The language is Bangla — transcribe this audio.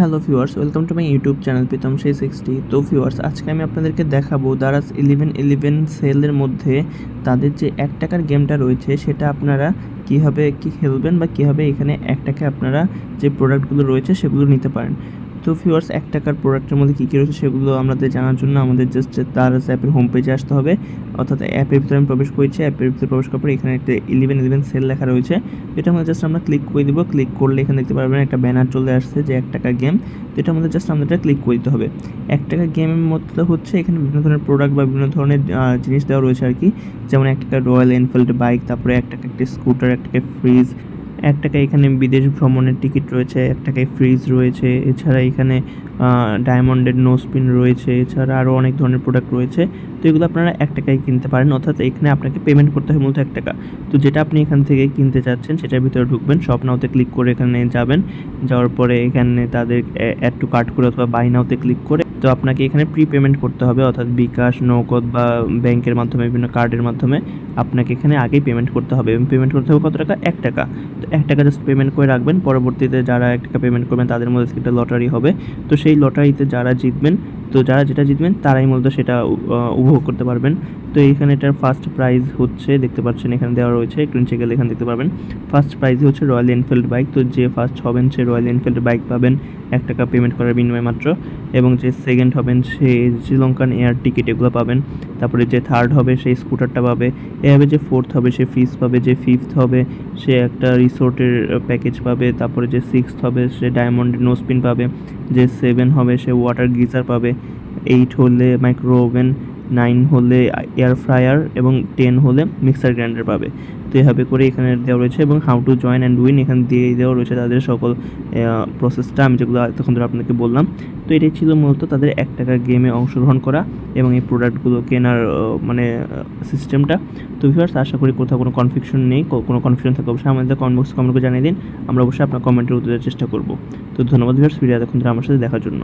Hello viewers, welcome to my YouTube channel Pritam সেই সিক্সটি তো ভিউয়ার্স, আজকে আমি আপনাদেরকে দেখাবো দারাস ইলেভেন ইলেভেন সেলের মধ্যে তাদের যে এক টাকার গেমটা রয়েছে, সেটা আপনারা কীভাবে কি খেলবেন বা কীভাবে এখানে এক টাকা আপনারা যে প্রোডাক্টগুলো রয়েছে, সেগুলো নিতে পারেন। তো ফিওয়ার্স এক টাকার প্রোডাক্টের মধ্যে কী কী রয়েছে সেগুলো আমাদের জানার জন্য আমাদের জাস্ট তার অ্যাপের হোম পেজে আসতে হবে। অর্থাৎ অ্যাপের ভিতরে আমি প্রবেশ করেছি অ্যাপের ভিতরে প্রবেশ করার পর এখানে একটা ইলেভেন ইলেভেন সেল লেখা রয়েছে। এটা আমাদের জাস্ট আমরা ক্লিক করে দিব ক্লিক করলে এখানে দেখতে পারবেন একটা ব্যানার চলে আসছে যে এক টাকা গেম তো এটার মধ্যে জাস্ট আমাদের ক্লিক করে দিতে হবে। এক টাকা গেমের মধ্যে হচ্ছে এখানে বিভিন্ন ধরনের প্রোডাক্ট বা বিভিন্ন ধরনের জিনিস দেওয়া রয়েছে আর কি। যেমন এক টাকা রয়্যাল এনফিল্ড বাইক তারপরে এক টাকা একটি স্কুটার এক টাকা ফ্রিজ এক টাকা এখানে বিদেশ ভ্রমণের টিকিট রয়েছে, এক টাকায় ফ্রিজ রয়েছে, এছাড়া এখানে ডায়মন্ডের নো স্পিন রয়েছে, এছাড়া আরও অনেক ধরনের প্রোডাক্ট রয়েছে। তো এগুলো আপনারা এক টাকায় কিনতে পারেন, অর্থাৎ এখানে আপনাকে পেমেন্ট করতে হয় মূলত এক টাকা। তো যেটা আপনি এখান থেকে কিনতে চাচ্ছেন, সেটার ভিতরে ঢুকবেন শপ নাওতে ক্লিক করে এখানে যাবেন। যাওয়ার পরে এখানে তাদের অ্যাড টু কার্ট করে অথবা বাই নাওতে ক্লিক করে, তো আপনাকে এখানে প্রি পেমেন্ট করতে হবে, অর্থাৎ বিকাশ, নগদ বা ব্যাংকের মাধ্যমে, বিভিন্ন কার্ডের মাধ্যমে আপনাকে এখানে আগেই পেমেন্ট করতে হবে। এবং পেমেন্ট করতে হবে কত টাকা? এক টাকা। তো এক টাকা জাস্ট পেমেন্ট করে রাখবেন। পরবর্তীতে যারা এক টাকা পেমেন্ট করবেন, তাদের মধ্যে একটা লটারি হবে। তো সেই লটারিতে যারা জিতবেন তো যারা যেটা জিতবেন, তারাই মূলত সেটা উপভোগ করতে পারবেন। তো এইখানে এটার ফার্স্ট প্রাইজ হচ্ছে, দেখতে পাচ্ছেন এখানে দেওয়া রয়েছে একটু গেলে এখানে দেখতে পারবেন। ফার্স্ট প্রাইজ হচ্ছে রয়্যাল এনফিল্ড বাইক তো যে ফার্স্ট হবেন সে রয়্যাল এনফিল্ড বাইক পাবেন, এক টাকা পেমেন্ট করার বিনিময়ে মাত্র। এবং যে সেকেন্ড হবেন সে শ্রীলঙ্কান এয়ার টিকিট এগুলো পাবেন। তারপরে যে থার্ড হবে সেই স্কুটারটা পাবে। এভাবে যে ফোর্থ হবে, সে ফিস পাবে, যে ফিফথ হবে, সে একটা রিসোর্টের প্যাকেজ পাবে। তারপরে যে সিক্সথ হবে, সে ডায়মন্ড নোসপিন পাবে। যে সেভেন হবে সে ওয়াটার গিজার পাবে। এইট হলে মাইক্রো ওভেন নাইন হলে এয়ার ফ্রায়ার এবং টেন হলে মিক্সার গ্রাইন্ডার পাবে। তো এভাবে করে এখানে দেওয়া রয়েছে এবং how to join and win এখানে দিয়ে দেওয়া রয়েছে তাদের সকল প্রসেসটা আমি যেগুলো তখন ধরে আপনাকে বললাম। তো এটাই ছিল মূলত তাদের এক টাকা গেমে অংশগ্রহণ করা এবং এই প্রোডাক্টগুলো কেনার মানে সিস্টেমটা তো ভিউয়ার্স আশা করি কোথাও কোনো কনফিউশন নেই। কোনো কনফিউশন থাকলে অবশ্যই আমাদের কমেন্ট বক্সে কমেন্ট জানিয়ে দিন। আমরা অবশ্যই আপনার কমেন্টের উত্তর চেষ্টা করব। তো ধন্যবাদ ভিউয়ার্স ভিডিও এতক্ষণ ধরে আমার সাথে দেখার জন্য।